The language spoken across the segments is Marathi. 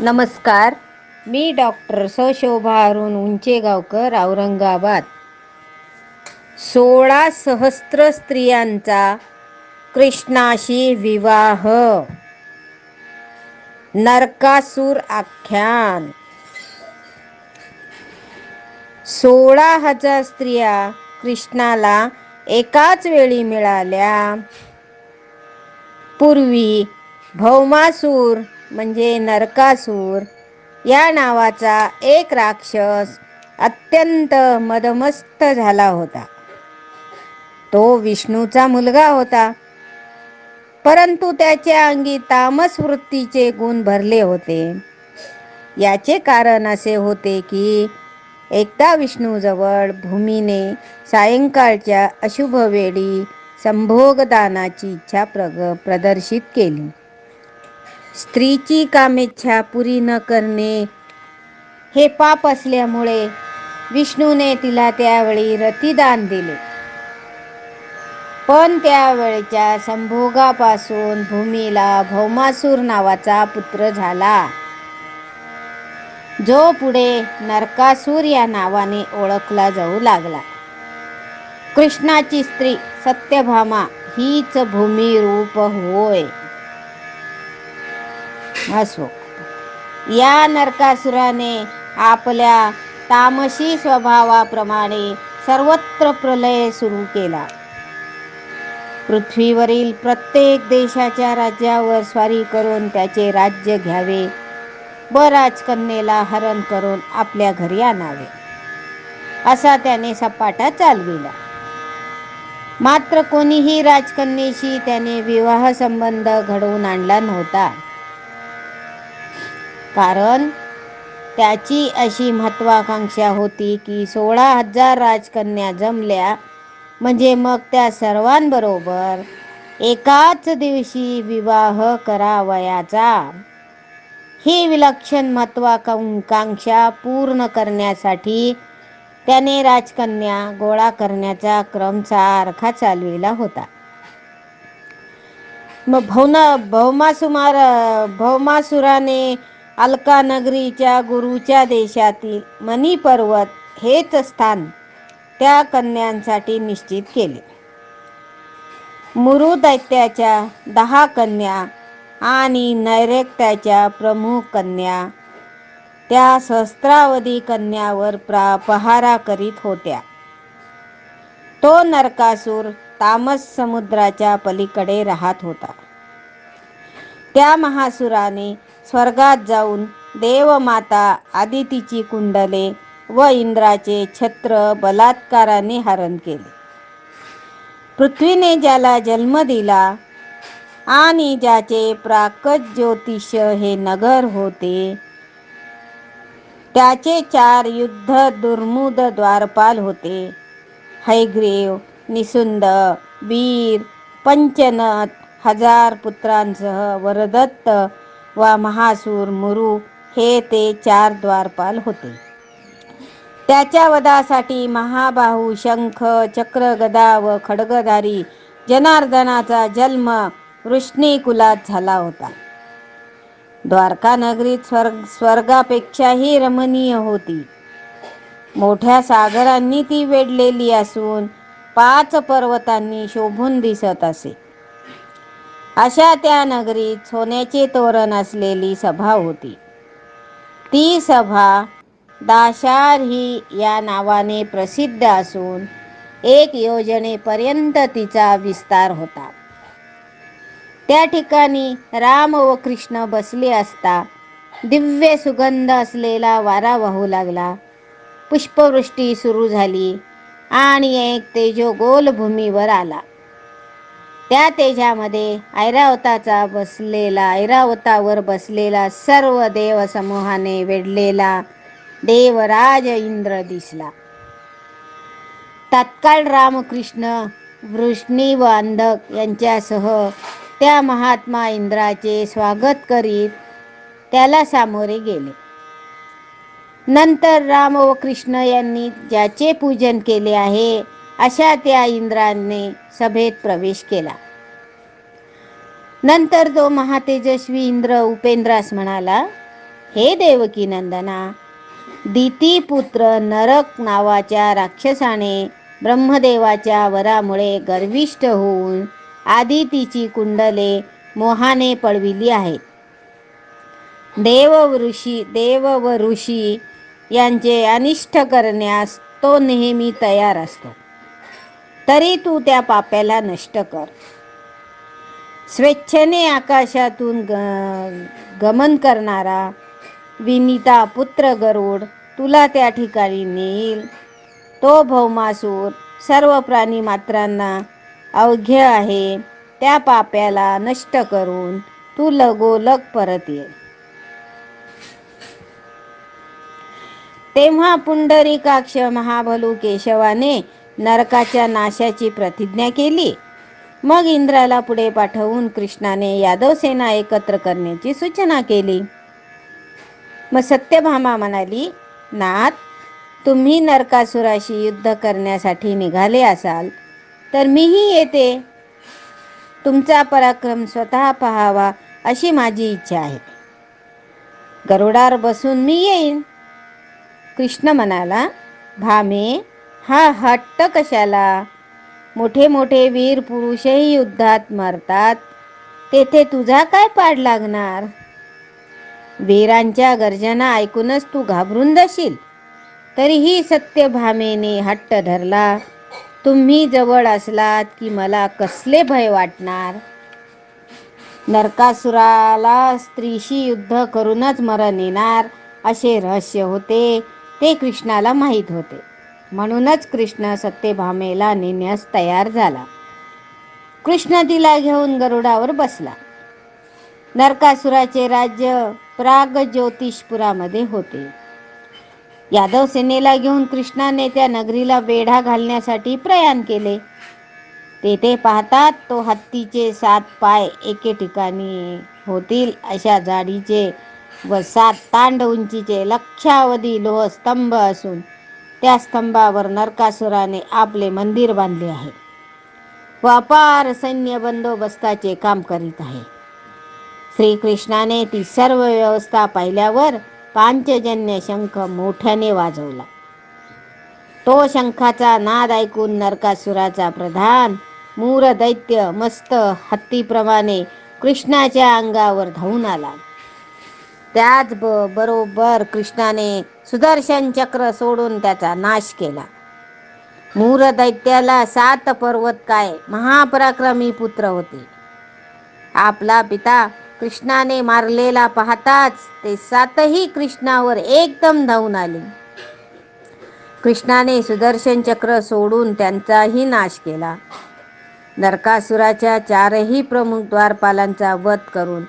नमस्कार. मी डॉक्टर सशोभा अरुण उंचेगावकर औरंगाबाद. सोळा सहस्त्र स्त्रियांचा कृष्णाशी विवाह. नरकासूर आख्यान. सोळा हजार स्त्रिया कृष्णाला एकाच वेळी मिळाल्या. पूर्वी भौमासूर म्हणजे नरकासूर. या नावाचा एक राक्षस अत्यंत मदमस्त झाला होता. तो विष्णूचा मुलगा होता. परंतु त्याच्या अंगी तामस वृत्तीचे गुण भरले होते. याचे कारण असे होते की एकदा विष्णूजवळ भूमीने सायंकाळच्या अशुभ वेळी संभोगदानाची इच्छा प्रग प्रदर्शित केली. स्त्रीची कामेच्छा पुरी न करणे हे पाप असल्यामुळे विष्णूने तिला त्यावेळी रतिदान दिले. पण त्यावेळच्या संभोगापासून भूमीला भौमासूर नावाचा पुत्र झाला. जो पुढे नरकासूर या नावाने ओळखला जाऊ लागला. कृष्णाची स्त्री सत्यभामा हीच भूमी रूप होय. असो. या नरकासुराने आपल्या तामशी स्वभावाप्रमाणे सर्वत्र प्रलय सुरू केला. पृथ्वीवरील प्रत्येक देशाच्या राज्यावर स्वारी करून त्याचे राज्य घ्यावे. व राजकन्येला हरण करून आपल्या घरी आणावे. असा त्याने सपाटा चालविला. मात्र कोणीही राजकन्येशी त्याने विवाह संबंध घडवून आणला नव्हता. कारण त्याची अशी महत्वाकांक्षा होती की सोळा हजार राजकन्या जमल्या. म्हणजे मग त्या सर्वांबरोबर एकाच दिवशी विवाह करावयाचा. ही विलक्षण महत्वाकांक्षा पूर्ण करण्यासाठी त्याने राजकन्या गोळा करण्याचा क्रम सारखा चालविला होता. मग भवना भौमासुमार भौमासुराने अलकानगरीच्या गुरुच्या देशातील मनी पर्वत हेच स्थान त्या कन्यांसाठी निश्चित केले. मुरु दैत्याच्या दहा कन्या आणि नैरेक्त्याच्या प्रमुख कन्या त्या सहस्त्रावधी कन्यावर प्रा पहारा करीत होत्या. तो नरकासूर तामस समुद्राच्या पलीकडे राहत होता. त्या महासुराने स्वर्गात जाऊन देवमाता आदितीची कुंडले व इंद्राचे छत्र बलात्काराने हरण केले. पृथ्वीने ज्याला जन्म दिला आणि ज्याचे प्राकट ज्योतिष हे नगर होते त्याचे चार युद्ध दुर्मुद द्वारपाल होते. हैग्रीव निसुंद वीर पंचनत हजार पुत्रांसह वरदत्त व महासूर मुरु हे ते चार द्वारपाल होते. त्याच्या वधासाठी महाबाहू शंख चक्र गदा व खडगधारी जनार्दनाचा जन्म वृष्णी कुलात झाला होता. द्वारका नगरीत स्वर्ग स्वर्गापेक्षाही रमणीय होती. मोठ्या सागरांनी ती वेढलेली असून पाच पर्वतांनी शोभून दिसत असे. अशा त्या नगरीत सोन्याचे तोरण असलेली सभा होती. ती सभा दाशार ही या नावाने प्रसिद्ध असून एक योजनेपर्यंत तिचा विस्तार होता. त्या ठिकाणी राम व कृष्ण बसले असता दिव्य सुगंध असलेला वारा वाहू लागला. पुष्पवृष्टी सुरू झाली आणि एक तेजो गोल भूमीवर आला. त्या तेजामध्ये ऐरावताचा बसलेला ऐरावतावर बसलेला सर्व देव समूहाने वेढलेला देवराज इंद्र दिसला. तत्काळ रामकृष्ण वृष्णी व अंधक यांच्यासह त्या महात्मा इंद्राचे स्वागत करीत त्याला सामोरे गेले. नंतर राम व कृष्ण यांनी ज्याचे पूजन केले आहे अशा त्या इंद्राने सभेत प्रवेश केला. नंतर तो महातेजस्वी इंद्र उपेंद्रास म्हणाला हे देवकी नंदना दितीपुत्र नरक नावाच्या राक्षसाने ब्रह्मदेवाच्या वरामुळे गर्विष्ठ होऊन आदितीची कुंडले मोहाने पळविली आहेत. देव ऋषी देव व ऋषी यांचे अनिष्ट करण्यास तो नेहमी तयार असतो. तरी तू त्या पाप्याला नष्ट कर. स्वेच्छेने आकाशातून ग गमन करणारा विनिता पुत्र गरुड तुला त्या ठिकाणी नेईल. तो भौमासूर सर्व प्राणी मात्रांना अवघ्य आहे. त्या पाप्याला नष्ट करून तू लगोलग परत ये. तेव्हा पुंडरीकाक्ष महाबलू केशवाने नरकाच्या नाशाची प्रतिज्ञा केली. मग इंद्राला पुढे पाठवून कृष्णाने यादव सेना एकत्र करण्याची सूचना केली. मग सत्यभामा म्हणाली नाथ तुम्ही नरकासुराशी युद्ध करण्यासाठी निघाले असाल तर मीही येते. तुमचा पराक्रम स्वतः पहावा अशी माझी इच्छा आहे. गरुडार बसून मी येईन. कृष्ण म्हणाला भामे हा हट्ट कशाला? मोठे मोठे वीर पुरुषही युद्धात मरतात. तेथे तुझा काय पाड लागणार? वीरांच्या गर्जना ऐकूनच तू घाबरून जाशील. तरीही सत्यभामेने हट्ट धरला. तुम्ही जवळ असलात की मला कसले भय वाटणार? नरकासुराला स्त्रीशी युद्ध करूनच मरण येणार असे रहस्य होते ते कृष्णाला माहीत होते. म्हणूनच कृष्ण सत्यभामेला नेण्यास तयार झाला. कृष्ण तिला घेऊन गरुडावर बसला. नरकासुराचे राज्य प्राग ज्योतिषपुरामध्ये होते. यादव सेनेला घेऊन कृष्णाने त्या नगरीला वेढा घालण्यासाठी प्रयाण केले. तेथे पाहतात तो हत्तीचे सात पाय एके ठिकाणी होतील अशा जाडीचे व सात तांड उंचीचे लक्षावधी लोह स्तंभ असून त्या स्तंभावर नरकासुराने आपले मंदिर बांधले आहे. व्यापार सैन्य बंदोबस्ताचे काम करीत आहे. श्रीकृष्णाने ती सर्व व्यवस्था पाहिल्यावर पांचजन्य शंख मोठ्याने वाजवला. तो शंखाचा नाद ऐकून नरकासुराचा प्रधान मूर दैत्य मस्त हत्तीप्रमाणे कृष्णाच्या अंगावर धावून आला. त्याच बरोबर कृष्णाने सुदर्शन चक्र सोडून त्याचा नाश केला. मूर दैत्याला सात पर्वत काय? महापराक्रमी पुत्र होते. आपला पिता कृष्णाने मारलेला पाहताच ते सातही कृष्णावर एकदम धावून आले. कृष्णाने सुदर्शन चक्र सोडून त्यांचाही नाश केला. नरकासुराच्या चारही प्रमुख द्वारपालांचा वध करून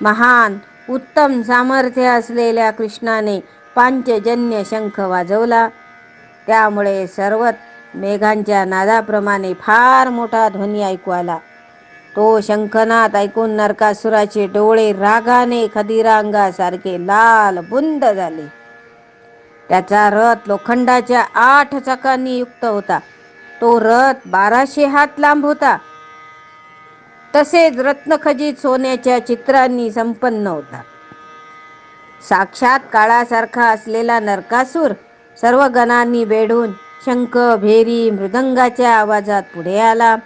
महान उत्तम सामर्थ्य असलेल्या कृष्णाने पांचजन्य शंख वाजवला. त्यामुळे सर्वत मेघांच्या नादाप्रमाणे फार मोठा ध्वनी ऐकू आला. तो शंखनाद ऐकून नरकासुराचे डोळे रागाने खदिरांगासारखे लाल बुंद झाले. त्याचा रथ लोखंडाच्या आठ चाकांनी युक्त होता. तो रथ बाराशे हात लांब होता. तसेच रत्नखजित सोन्याच्या चित्रांनी संपन्न होता. साक्षात काळासारखा असलेला नरकासूर सर्व गणांनी वेढून शंख भेरी मृदंगाच्या आवाजात पुढे आला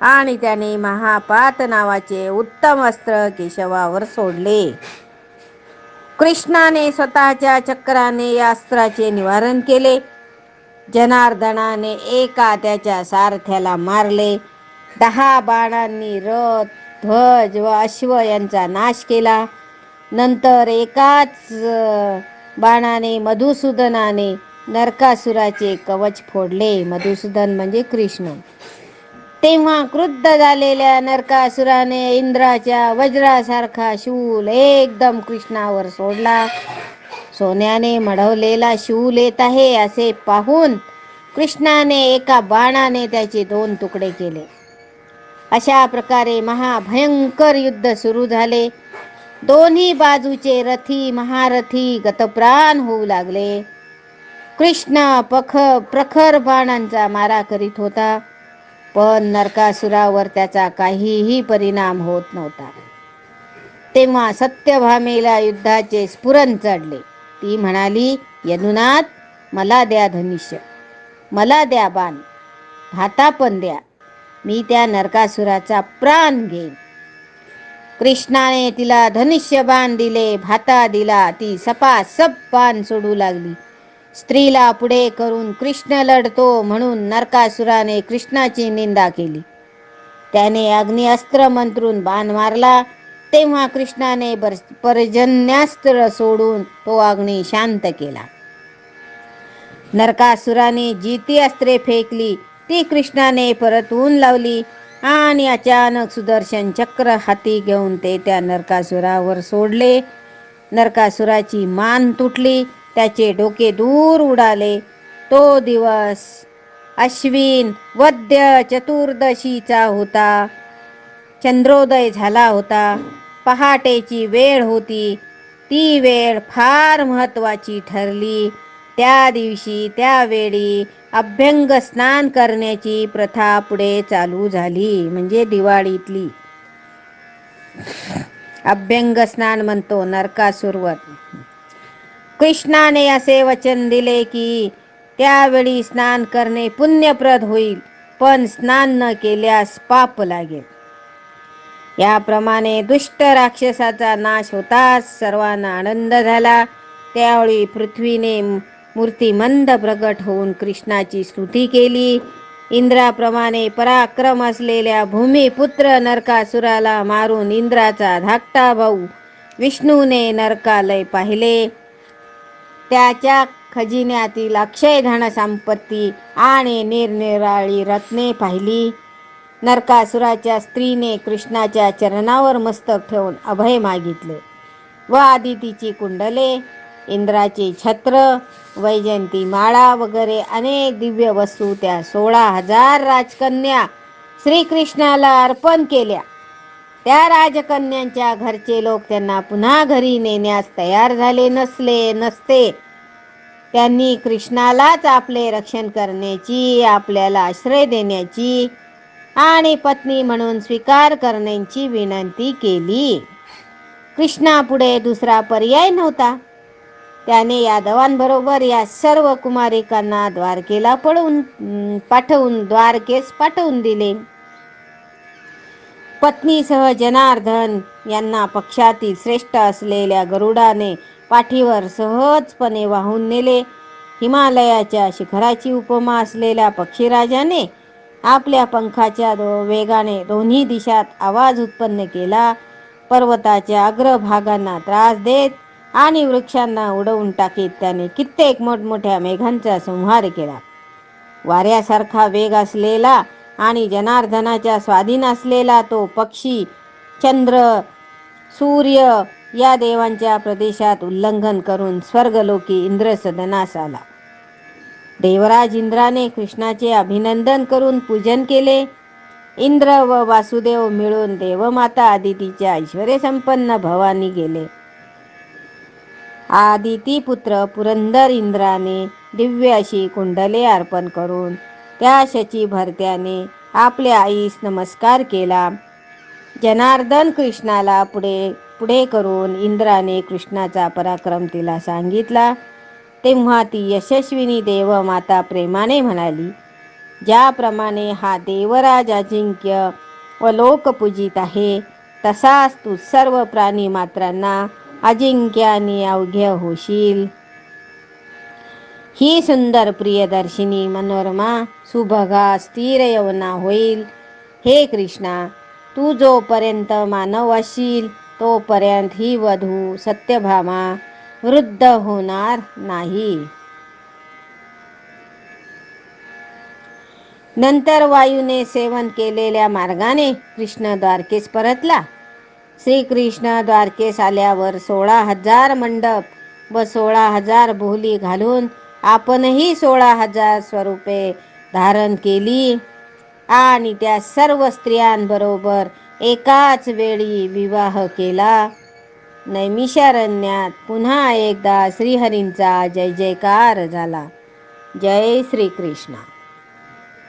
आणि त्याने महापात नावाचे उत्तम अस्त्र केशवावर सोडले. कृष्णाने स्वतःच्या चक्राने या अस्त्राचे निवारण केले. जनार्दनाने एका त्याच्या सारथ्याला मारले. दहा बाणांनी रथ ध्वज व अश्व यांचा नाश केला. नंतर एकाच बाणाने मधुसूदनाने नरकासुराचे कवच फोडले. मधुसूदन म्हणजे कृष्ण. तेव्हा क्रुद्ध झालेल्या नरकासुराने इंद्राच्या वज्रासारखा शूल एकदम कृष्णावर सोडला. सोन्याने मढवलेला शूल येत आहे असे पाहून कृष्णाने एका बाणाने त्याचे दोन तुकडे केले. अशा प्रकारे महाभयंकर युद्ध सुरू झाले. दोन्ही बाजूचे रथी महारथी गतप्राण होऊ लागले. कृष्ण पख प्रखर बाणांचा मारा करीत होता पण नरकासुरावर त्याचा काहीही परिणाम होत नव्हता. तेव्हा सत्यभामेला युद्धाचे स्फुरण चढले. ती म्हणाली यदुनाथ मला द्या धनुष्य मला द्या बाण भाता पण द्या. मी त्या नरकासुराचा प्राण घेईन. कृष्णाने तिला धनुष्य बाण दिले भाता दिला ती सपा सब बाण सोडू लागली. स्त्रीला पुढे करून कृष्ण लढतो म्हणून नरकासुराने कृष्णाची निंदा केली. त्याने अग्निअस्त्र मंत्रून बाण मारला तेव्हा कृष्णाने पर्जन्यास्त्र सोडून तो अग्नी शांत केला. नरकासुराने जिती अस्त्रे फेकली ती कृष्णाने परतवून लावली. आणि अचानक सुदर्शन चक्र हाती घेऊन ते त्या नरकासुरावर सोडले. नरकासुराची मान तुटली त्याचे डोके दूर उडाले. तो दिवस अश्विन वद्य चतुर्दशीचा होता. चंद्रोदय झाला होता. पहाटेची वेळ होती. ती वेळ फार महत्वाची ठरली. त्या दिवशी त्यावेळी अभ्यंग स्नान करण्याची प्रथा पुढे चालू झाली म्हणजे दिवाळीतली. अभ्यंग स्नान म्हणतो नरकासुरवर. कृष्णाने असे वचन दिले की त्यावेळी स्नान करणे पुण्यप्रद होईल पण स्नान न केल्यास पाप लागेल. याप्रमाणे दुष्ट राक्षसाचा नाश होताच सर्वांना आनंद झाला. त्यावेळी पृथ्वीने मूर्तिमंद प्रगट होऊन कृष्णाची स्तुती केली. इंद्राप्रमाणे पराक्रम असलेल्या भूमिपुत्र नरकासुराला मारून इंद्राचा धाकटा भाऊ विष्णूने नरकालय पाहिले. त्याच्या खजिन्यातील अक्षय धन संपत्ती आणि निरनिराळी रत्ने पाहिली. नरकासुराच्या स्त्रीने कृष्णाच्या चरणावर मस्तक ठेवून अभय मागितले. व आदितीची कुंडले इंद्राचे छत्र वैजयंती माळा वगैरे अनेक दिव्य वस्तू त्या सोळा हजार राजकन्या श्रीकृष्णाला अर्पण केल्या. त्या राजकन्यांच्या घरचे लोक त्यांना पुन्हा घरी नेण्यास तयार झाले नसले नसते. त्यांनी कृष्णालाच आपले रक्षण करण्याची आपल्याला आश्रय देण्याची आणि पत्नी म्हणून स्वीकार करण्याची विनंती केली. कृष्णापुढे दुसरा पर्याय नव्हता. त्याने यादवांबरोबर या सर्व कुमारिकांना द्वारकेला पळवून पाठवून द्वारकेस पाठवून दिले. पत्नीसह जनार्दन यांना पक्षातील श्रेष्ठ असलेल्या गरुडाने पाठीवर सहजपणे वाहून नेले. हिमालयाच्या शिखराची उपमा असलेल्या पक्षीराजाने आपल्या पंखाच्या दो वेगाने दोन्ही दिशात आवाज उत्पन्न केला. पर्वताच्या अग्रभागांना त्रास देत आणि वृक्षांना उडवून टाकीत त्याने कित्येक मोठमोठ्या मेघांचा संहार केला. वाऱ्यासारखा वेग असलेला आणि जनार्दनाच्या स्वाधीन असलेला तो पक्षी चंद्र सूर्य या देवांच्या प्रदेशात उल्लंघन करून स्वर्गलोकी इंद्रसदनास आला. देवराज इंद्राने कृष्णाचे अभिनंदन करून पूजन केले. इंद्र व वासुदेव मिळून देवमाता आदितीच्या संपन्न भवानी गेले. आदिती पुत्र पुरंदर इंद्राने दिव्य अशी कुंडले अर्पण करून त्या शची भरत्याने आपल्या आईस नमस्कार केला. जनार्दन कृष्णाला पुढे पुढे करून इंद्राने कृष्णाचा पराक्रम तिला सांगितला. तेव्हा ती यशस्विनी देव माता प्रेमाने म्हणाली ज्याप्रमाणे हा देवराज अजिंक्य व लोकपूजित आहे तसाच तू सर्व प्राणी मात्रांना अजिंक्य आणि अवघ्य होशील. ही सुंदर प्रियदर्शिनी मनोरमा सुभगा स्थिर यवना होईल. हे कृष्णा तू जोपर्यंत मानव असशील तोपर्यंत ही वधू सत्यभामा वृद्ध होणार नाही. नंतर वायूने सेवन केलेल्या मार्गाने कृष्ण द्वारकेस परतला. श्रीकृष्ण द्वारकेस आल्यावर सोळा हजार मंडप व सोळा हजार बोली घालून आपणही सोळा हजार स्वरूपे धारण केली. आणि त्या सर्व स्त्रियांबरोबर एकाच वेळी विवाह केला. नैमिषारण्यात पुन्हा एकदा श्रीहरींचा जय जयकार झाला. जय श्रीकृष्ण.